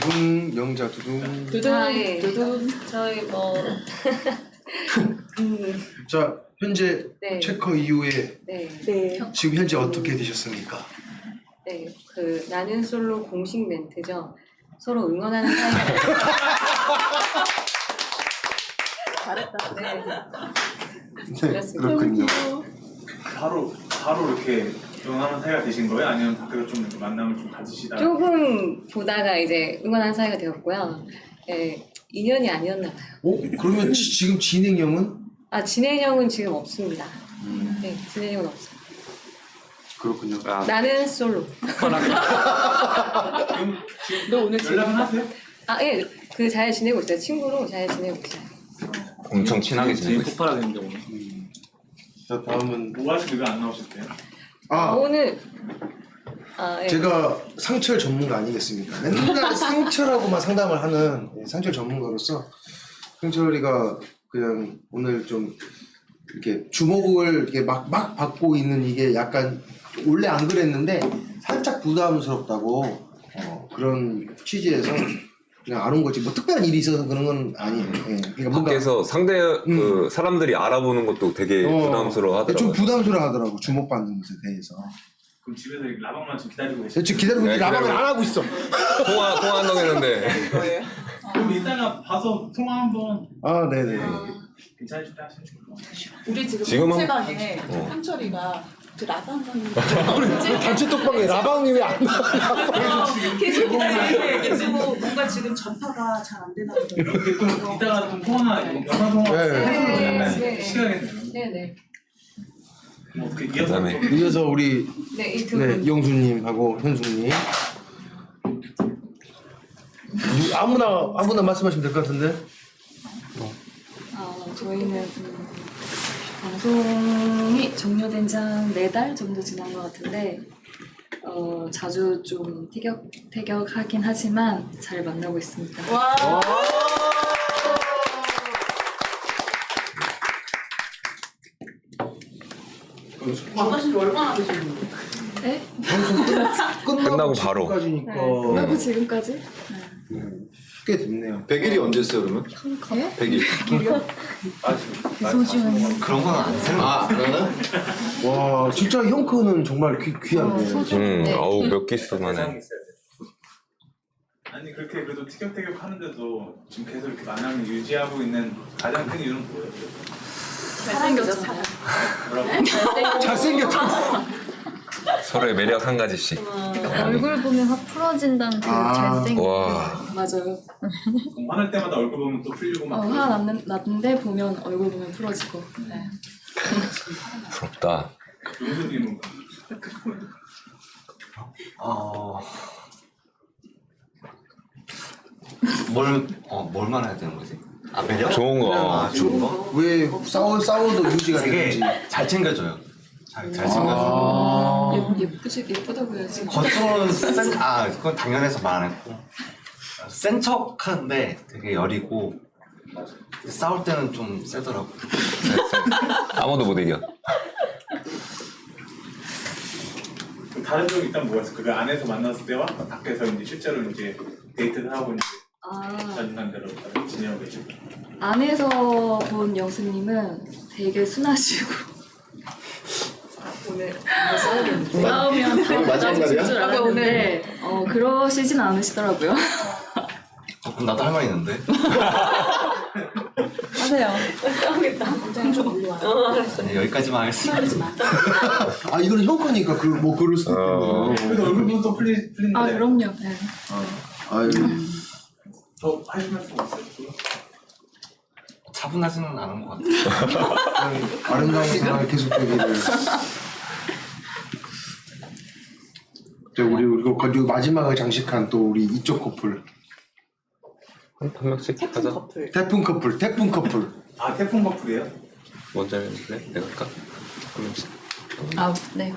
두둥 영자 두둥. 두둥 아, 예. 두둥 저희 뭐 음, 자 현재 네. 체커 이후에 네, 네 지금 현재 어떻게 되셨습니까? 네, 그 나는 솔로 공식 멘트죠. 서로 응원하는 사이가 잘했다 네, 네 그렇습니다. 그렇군요. 바로 바로 이렇게 응원하는 사이가 되신 거예요? 아니면 밖에서 좀 이렇게 만남을 좀 가지시다가 조금 보다가 이제 응원하는 사이가 되었고요. 네, 인연이 아니었나 봐요. 어 그러면 지, 지금 진행형은 아 진행형은 지금 없습니다. 음, 네, 진행형은 없어요. 그렇군요. 나는 솔로. 지금 지금 너 오늘 연락은 하세요? 아 예, 그 잘 지내고 있어요. 친구로 잘 지내고 있어요. 엄청 친하게 지내고 있어. 폭발하겠는데 오늘. 음. 자 다음은 뭐 하시고 왜안 나오셨대요? 아, 아 오늘 아 예. 제가 상철 전문가 아니겠습니까? 맨날 상철하고만 상담을 하는 네, 상철 전문가로서 상철이가 그냥 오늘 좀 이렇게 주목을 이렇게 막, 막 받고 있는 이게 약간 원래 안 그랬는데 살짝 부담스럽다고 어, 그런 취지에서 그냥 안 온 거지 뭐 특별한 일이 있어서 그런 건 아니에요. 예. 그러니까 뭔가 밖에서 상대 그 사람들이 알아보는 것도 되게 어, 부담스러워 좀 하더라고요. 부담스러워 하더라고 주목받는 것에 대해서. 그럼 집에서 이렇게 라방만 지금 기다리고 계세요? 지금 기다리고 네, 있는데 라방을 기다리고 안 하고 있어. 통화 통화 한다고 했는데 거예요 그럼 이따가 봐서 통화 한번 아 네네. 괜찮으실 때 하시는 거예요? 우리 지금 지금 한- 단체방에 어. 상철이가 그 라방방이 단체 떡방에 라방이 왜 안 나와? 계속 기다리고 계속 뭔가 지금 전파가 잘 안 되나 보다 이따가 좀 통화 네. 약간 네. 시간이 네네. 뭐 어떻게 이어서 그다음에 또 이어서 우리 네, 이두 분. 네, 영수님하고 현수님. 누- 아무나 아무나 말씀하시면 될 것 같은데. 어, 저희는 음, 방송이 종료된 지 한 네 달 정도 지난 것 같은데 어, 자주 좀 티격태격 하긴 하지만 잘 만나고 있습니다. 와 만나신 지 얼마나 되셨는데? 네? 방송 끝, 끝나고 바로. 까지니까 그리고 지금까지? 꽤 됐네요. 100일이 언제였어요 그러면? 네? 100일 소중한 그런 건안 생각 아 그러나? 와 진짜 형크는 정말 귀, 귀하네. 음, 네. 아우 몇 기수 만에. 아니 그렇게 그래도 티격태격 하는데도 지금 계속 이렇게 만남을 유지하고 있는 가장 큰 이유는 뭐예요? 잘생겼잖아요. 뭐라고? 잘생겼다. 서로의 매력 한 가지씩. 얼굴 보면 확 풀어진다는 그 아. 잘생. 와. 맞아요. 그럼 화날 때마다 얼굴 보면 또 풀리고 어, 막화 났는, 났는데 보면 얼굴 보면 풀어지고. 네. 부럽다. 용수님은 어... 뭘, 어, 뭘 말해야 되는 거지? 아 매력? 좋은 거. 아 좋은 거? 왜 싸워 싸워도 유지가 되는지. 잘 챙겨줘요 잘, 잘 챙겨줘요 아. 예, 예쁘지, 예쁘다고 해야지. 겉으로는 센, 아 그건 당연해서 말 안 했고 센 척한데 되게 여리고 싸울 때는 좀 세더라고 아무도 못 이겨. 그럼 다른 점이 일단 뭐가 있어? 그 안에서 만났을 때와 밖에서 이제 실제로 이제 데이트를 하고 이제 아. 자주난대로 다들 지내고 계시고 안에서 본 영수님은 되게 순하시고 오늘 싸우면 다 맞아주실 줄 알았는데 어, 그러시진 않으시더라고요. 어, 그럼 나도 할 말 있는데 하세요. 싸우겠다. 네, 여기까지만 하겠습니다 아 이거는 형크니까 그 뭐 그럴 수도 어. 있겠네요. 그래도 얼굴 보면 또 풀리, 풀리는데 아 그럼요. 네. 아유 더 하실 말씀 없어요? 차분하지는 않은 것 같아요 아름다운 생활 계속되기를. 자 우리 그리고 그리고 마지막을 장식한 또 우리 이쪽 커플 한, 한 명씩 태풍 하자. 커플 태풍 커플 태풍 커플. 아 태풍 커플이에요? 먼저 해볼래? 내가 할까? 한 명씩. 아 네.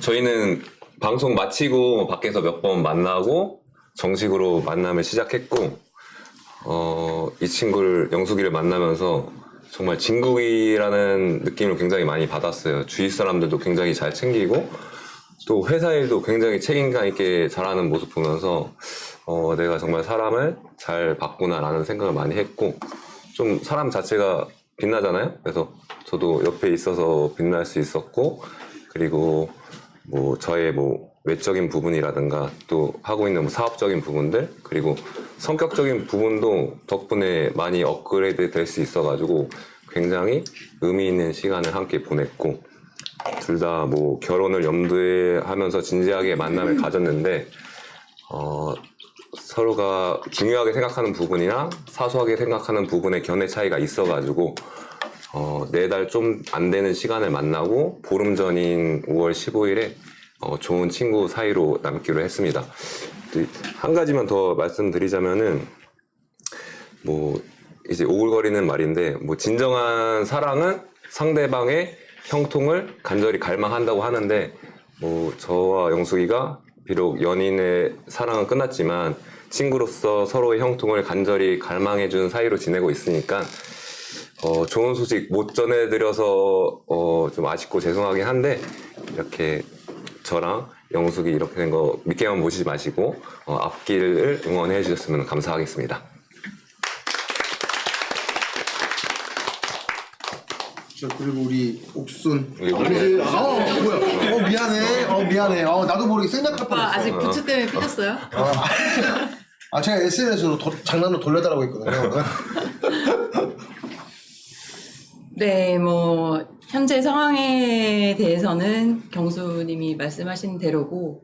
저희는 방송 마치고 밖에서 몇 번 만나고 정식으로 만남을 시작했고 어, 이 친구를 영숙이를 만나면서 정말 진국이라는 느낌을 굉장히 많이 받았어요. 주위 사람들도 굉장히 잘 챙기고 또 회사 일도 굉장히 책임감 있게 잘하는 모습 보면서 어, 내가 정말 사람을 잘 봤구나라는 생각을 많이 했고 좀 사람 자체가 빛나잖아요. 그래서 저도 옆에 있어서 빛날 수 있었고 그리고 뭐 저의 뭐 외적인 부분이라든가 또 하고 있는 뭐 사업적인 부분들 그리고 성격적인 부분도 덕분에 많이 업그레이드 될 수 있어가지고 굉장히 의미 있는 시간을 함께 보냈고 둘 다 뭐 결혼을 염두에 하면서 진지하게 만남을 가졌는데 어, 서로가 중요하게 생각하는 부분이나 사소하게 생각하는 부분의 견해 차이가 있어가지고 어, 네달 좀 안 되는 시간을 만나고 보름 전인 5월 15일에 어, 좋은 친구 사이로 남기로 했습니다. 또한 가지만 더 말씀드리자면은 뭐 이제 오글거리는 말인데 뭐 진정한 사랑은 상대방의 형통을 간절히 갈망한다고 하는데 뭐 저와 영숙이가 비록 연인의 사랑은 끝났지만 친구로서 서로의 형통을 간절히 갈망해준 사이로 지내고 있으니까 어, 좋은 소식 못 전해드려서 어, 좀 아쉽고 죄송하긴 한데 이렇게 저랑 영숙이 이렇게 된 거 믿게만 보시지 마시고 어, 앞길을 응원해 주셨으면 감사하겠습니다. 자 그리고 우리 옥순. 아, 우리- 아, 어, 뭐야? 어 미안해. 어 미안해. 어 나도 모르게 생각할 오빠 뻔했어. 아직 부츠 때문에 삐졌어요? 아, 아 제가 SNS로 장난으로 돌려달라고 했거든요. 네, 뭐 현재 상황에 대해서는 경수님이 말씀하신 대로고,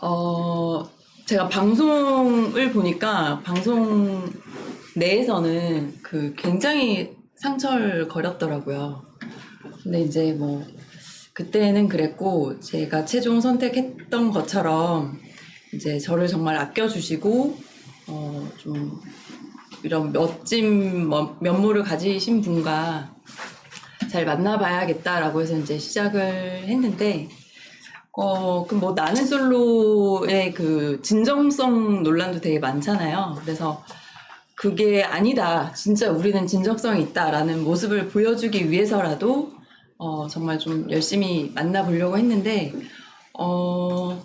어 제가 방송을 보니까 방송 내에서는 그 굉장히 상처를 거렸더라고요. 근데 이제 뭐 그때는 그랬고 제가 최종 선택했던 것처럼 이제 저를 정말 아껴주시고 어 좀 이런 멋진 뭐- 면모를 가지신 분과 잘 만나봐야겠다라고 해서 이제 시작을 했는데, 어, 그 뭐 나는 솔로의 그 진정성 논란도 되게 많잖아요. 그래서 그게 아니다. 진짜 우리는 진정성이 있다라는 모습을 보여주기 위해서라도, 어, 정말 좀 열심히 만나보려고 했는데, 어,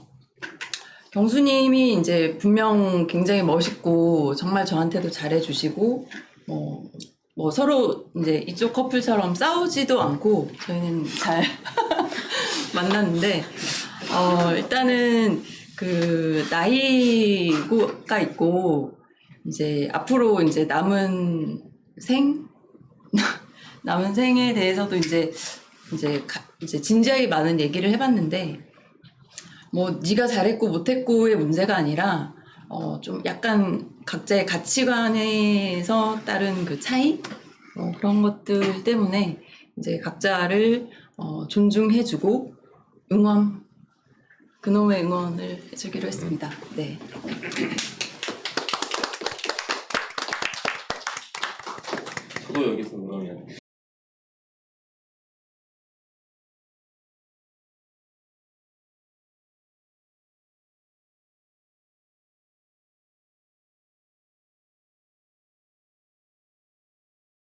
경수님이 이제 분명 굉장히 멋있고 정말 저한테도 잘해주시고 뭐, 뭐 서로 이제 이쪽 커플처럼 싸우지도 않고 저희는 잘 만났는데 어 일단은 그 나이가 있고 이제 앞으로 이제 남은 생 남은 생에 대해서도 이제 이제 가- 이제 진지하게 많은 얘기를 해봤는데 뭐 네가 잘했고 못했고의 문제가 아니라 어 좀 약간 각자의 가치관에서 따른 그 차이 뭐 그런 것들 때문에 이제 각자를 어 존중해주고 응원 그놈의 응원을 해주기로 했습니다. 네. 저도 여기서 응원해야 돼.